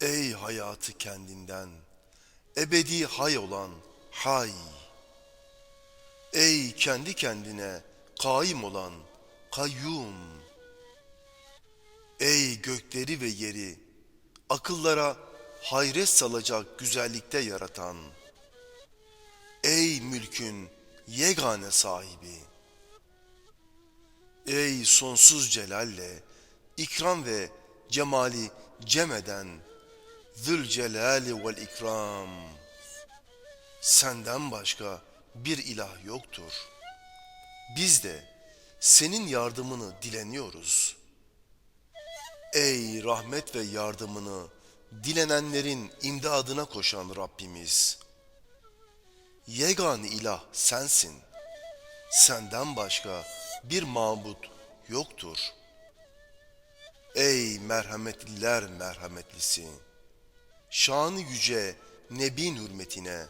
Ey hayatı kendinden, ebedi hay olan hay. Ey kendi kendine kaim olan kayyum. Ey gökleri ve yeri akıllara hayret salacak güzellikte yaratan. Ey mülkün yegane sahibi. Ey sonsuz celalle ikram ve cemali cem eden Zülcelali vel ikram. Senden başka bir ilah yoktur. Biz de senin yardımını dileniyoruz. Ey rahmet ve yardımını dilenenlerin imdadına koşan Rabbimiz. Yegani ilah sensin. Senden başka bir mabut yoktur. Ey merhametliler merhametlisi! Şanı yüce Nebin hürmetine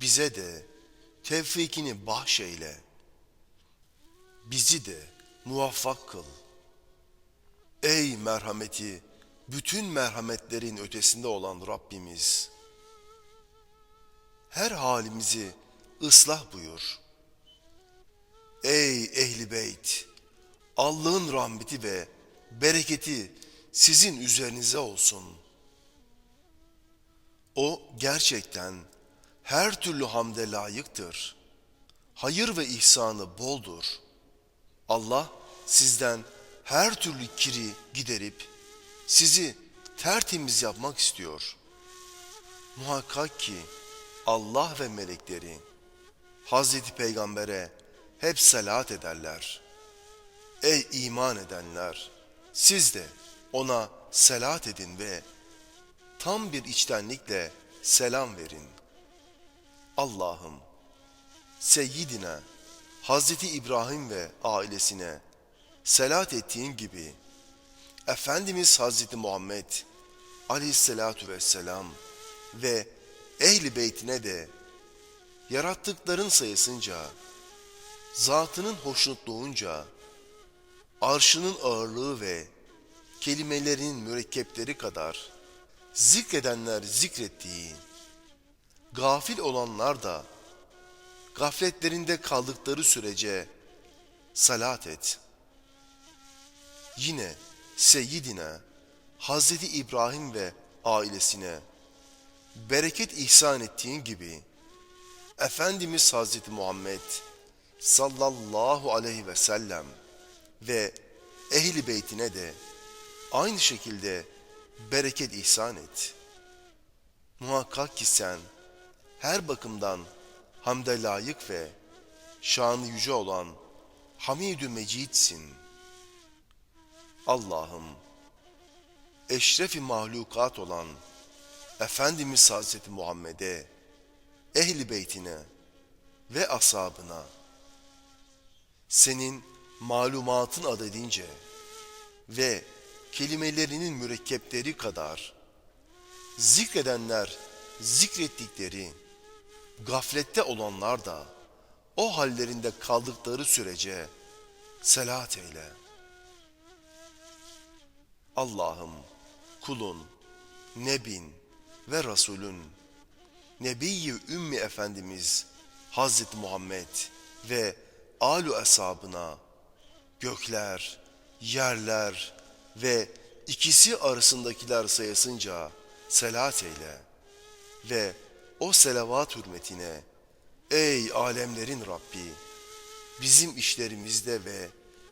bize de tevfikini bahşeyle. Bizi de muvaffak kıl. Ey merhameti bütün merhametlerin ötesinde olan Rabbimiz. Her halimizi ıslah buyur. Ey ehli beyt! Allah'ın rahmeti ve bereketi sizin üzerinize olsun. O gerçekten her türlü hamde layıktır. Hayır ve ihsanı boldur. Allah sizden her türlü kiri giderip sizi tertemiz yapmak istiyor. Muhakkak ki Allah ve melekleri Hazreti Peygamber'e hep salat ederler. Ey iman edenler! Siz de ona selat edin ve tam bir içtenlikle selam verin. Allah'ım, Seyyidine, Hazreti İbrahim ve ailesine selat ettiğin gibi, Efendimiz Hazreti Muhammed aleyhissalatu vesselam ve ehli beytine de yarattıkların sayısınca, zatının hoşnutluğunca, arşının ağırlığı ve kelimelerinin mürekkepleri kadar zikredenler zikrettiği, gafil olanlar da gafletlerinde kaldıkları sürece salat et. Yine Seyyidine Hazreti İbrahim ve ailesine bereket ihsan ettiğin gibi Efendimiz Hazreti Muhammed sallallahu aleyhi ve sellem ve ehli beytine de aynı şekilde bereket ihsan et. Muhakkak ki sen her bakımdan hamde layık ve şanı yüce olan Hamidü Mecid'sin. Allah'ım eşrefi mahlukat olan Efendimiz Hazreti Muhammed'e, ehli beytine ve ashabına senin malumatın adedince ve kelimelerinin mürekkepleri kadar zikredenler zikrettikleri gaflette olanlar da o hallerinde kaldıkları sürece selat eyle. Allah'ım kulun, nebin ve Resulün, Nebi-i Ümmi Efendimiz Hazreti Muhammed ve alu eshabına gökler, yerler ve ikisi arasındakiler sayısınca selat eyle ve o selavat hürmetine ey alemlerin Rabbi bizim işlerimizde ve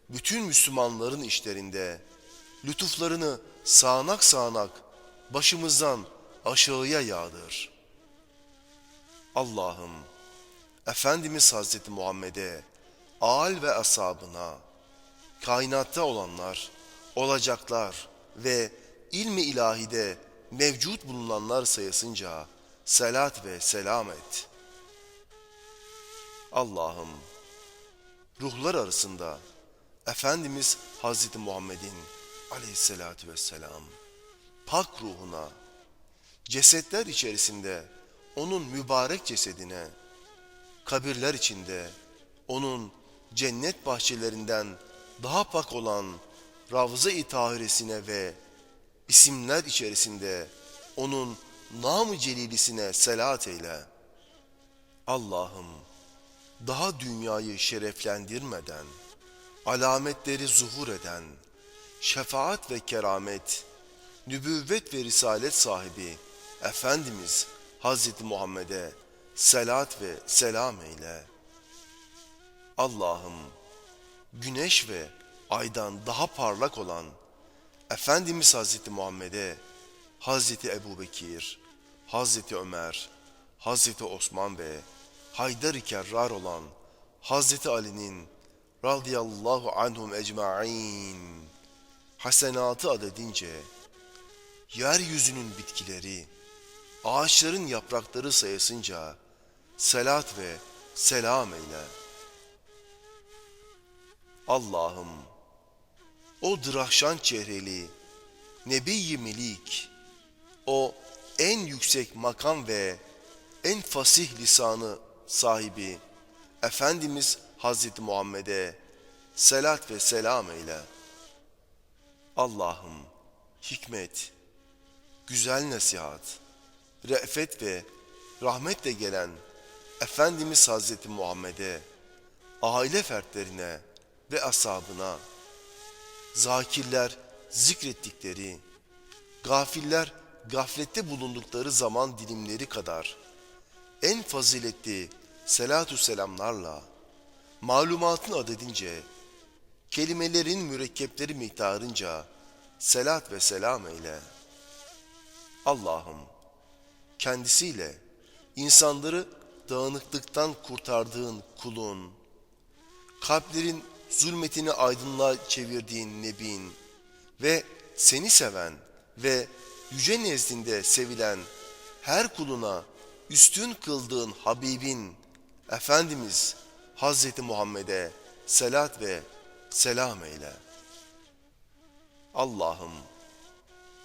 bütün Müslümanların işlerinde lütuflarını sağanak sağanak başımızdan aşağıya yağdır. Allah'ım Efendimiz Hazreti Muhammed'e, al ve ashabına, kainatta olanlar, olacaklar ve ilmi ilahide mevcut bulunanlar sayısınca selat ve selam et. Allah'ım ruhlar arasında Efendimiz Hazreti Muhammed'in aleyhissalatü vesselam pak ruhuna, cesetler içerisinde onun mübarek cesedine, kabirler içinde onun cennet bahçelerinden daha pak olan Ravza-i Tahiresine ve isimler içerisinde onun namı celilisine selat eyle. Allah'ım daha dünyayı şereflendirmeden, alametleri zuhur eden, şefaat ve keramet, nübüvvet ve risalet sahibi Efendimiz Hazreti Muhammed'e selat ve selam eyle. Allah'ım güneş ve aydan daha parlak olan Efendimiz Hazreti Muhammed'e Hazreti Ebubekir, Hazreti Ömer, Hazreti Osman ve Haydar-ı Kerrar olan Hazreti Ali'nin radıyallahu anhum ecmain hasenatı adedince yeryüzünün bitkileri, ağaçların yaprakları sayısınca selat ve selam eyle. Allah'ım o dırahşan çehreli Nebi-i Melik, o en yüksek makam ve en fasih lisanı sahibi Efendimiz Hazreti Muhammed'e selat ve selam eyle. Allah'ım hikmet, güzel nasihat, re'fet ve rahmetle gelen Efendimiz Hazreti Muhammed'e, aile fertlerine ve ashabına, zakirler zikrettikleri, gafiller gaflette bulundukları zaman dilimleri kadar en faziletli selatü selamlarla malumatın adedince kelimelerin mürekkepleri miktarınca selat ve selam eyle. Allah'ım kendisiyle insanları dağınıklıktan kurtardığın kulun, kalplerin zulmetini aydınlığa çevirdiğin Nebin ve seni seven ve yüce nezdinde sevilen her kuluna üstün kıldığın Habibin, Efendimiz Hazreti Muhammed'e selat ve selam eyle. Allah'ım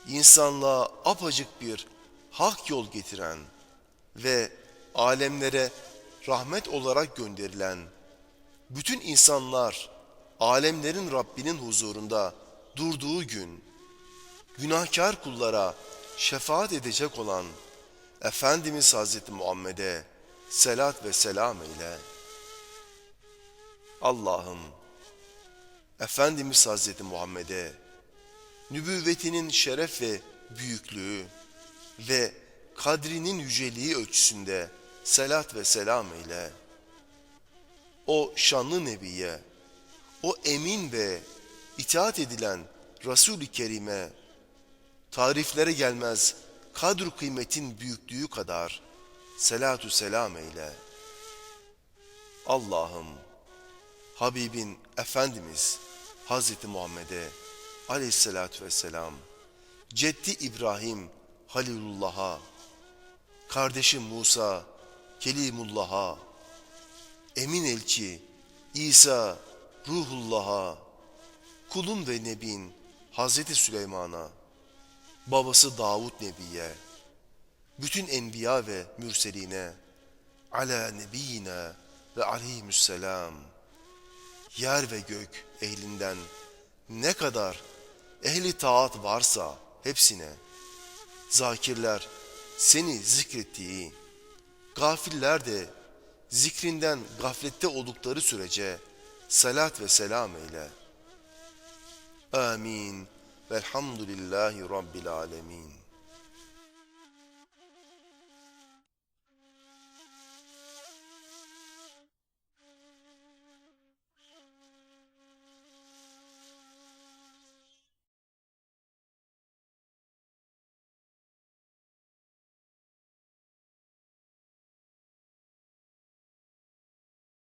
insanlığa apacık bir hak yol getiren ve alemlere rahmet olarak gönderilen bütün insanlar alemlerin Rabbinin huzurunda durduğu gün günahkar kullara şefaat edecek olan Efendimiz Hazreti Muhammed'e selat ve selam eyle. Allah'ım Efendimiz Hazreti Muhammed'e nübüvvetinin şeref ve büyüklüğü ve kadrinin yüceliği ölçüsünde selat ve selam eyle. O şanlı Nebiye, o emin ve itaat edilen Resul-i Kerim'e tariflere gelmez kadr kıymetin büyüklüğü kadar selatü selam eyle. Allah'ım Habibin Efendimiz Hazreti Muhammed'e aleyhissalatü vesselam Ceddi İbrahim Halilullah'a kardeşi Musa Kelimullah'a Emin Elçi İsa Ruhullah'a kulun ve nebin Hazreti Süleyman'a babası Davud Nebi'ye, bütün enbiya ve mürseline, ala nebiyine ve aleyhisselam, yer ve gök ehlinden ne kadar ehli taat varsa hepsine, zakirler seni zikrettiği, gafiller de zikrinden gaflette oldukları sürece salat ve selam eyle. Amin. Velhamdülillahi Rabbil Alemin.